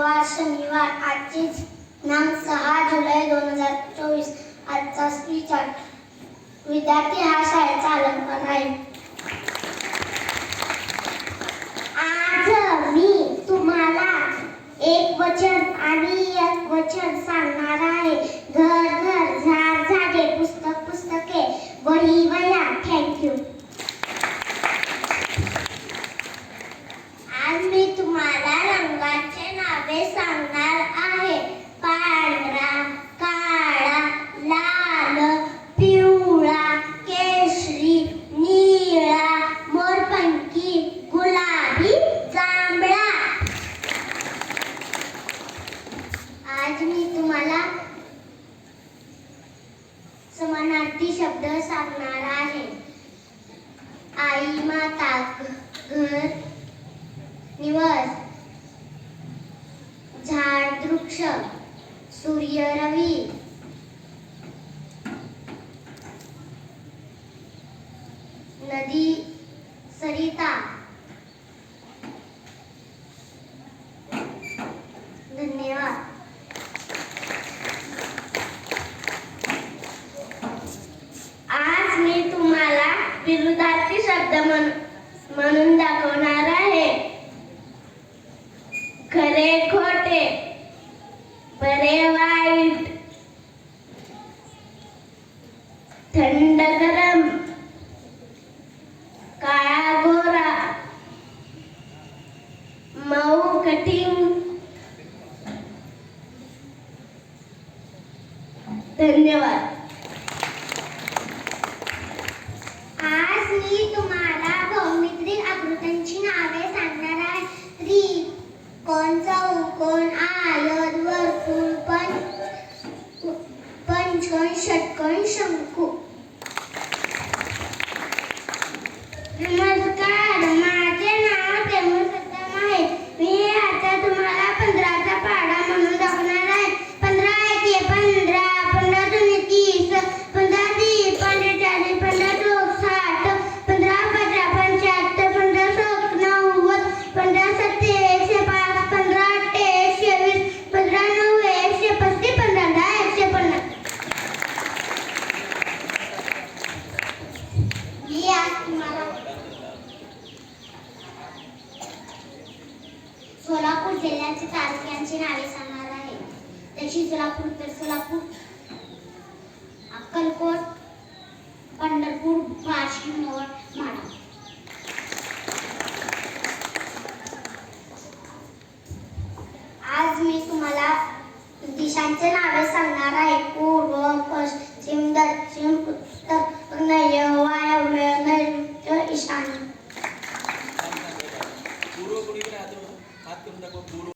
बुधवार शनिवार आजची नाम सहा जुलै दोन हजार चोवीस. आजचा स्पीच विद्यार्थी हा शाळेचा अलंकार आहे आज मी तुम्हाला एक वचन आणि एक वचन सांगणार आहे घर घर झाड झाडे पुस्तक पुस्तके वही वया थँक्यू आज मी तुम्हाला रंगाचे नावे सांगणार आहे. पांढरा काळा लाल पिवळा केशरी निळा मोरपंखी गुलाबी जांभळा. आज मी तुम्हाला समानार्थी शब्द सांगणार आहे. आई माता घर निवस. झाड वृक्ष सूर्य रवी नदी सरिता. धन्यवाद. आज मी तुम्हाला विरुद्धार्थी शब्द म्हणून दाखवणार आहे. खरे बरे वाईट. थंड गरम. काळा गोरा. मऊ कठीण. धन्यवाद. पंचकोन षटकोन शंकू जिल्ह्याचे तालुक्यांची नावे सांगणार आहे. तशी सोलापूर उत्तर सोलापूर अक्कलकोट पंढरपूर बार्शी मोहोळ माडा आज मी तुम्हाला दिशांचे नावे सांगणार आहे. पूर्व पश्चिम दक्षिण उत्तर नैवाय नैऋत्य ईशान्य. at yung nagpupuro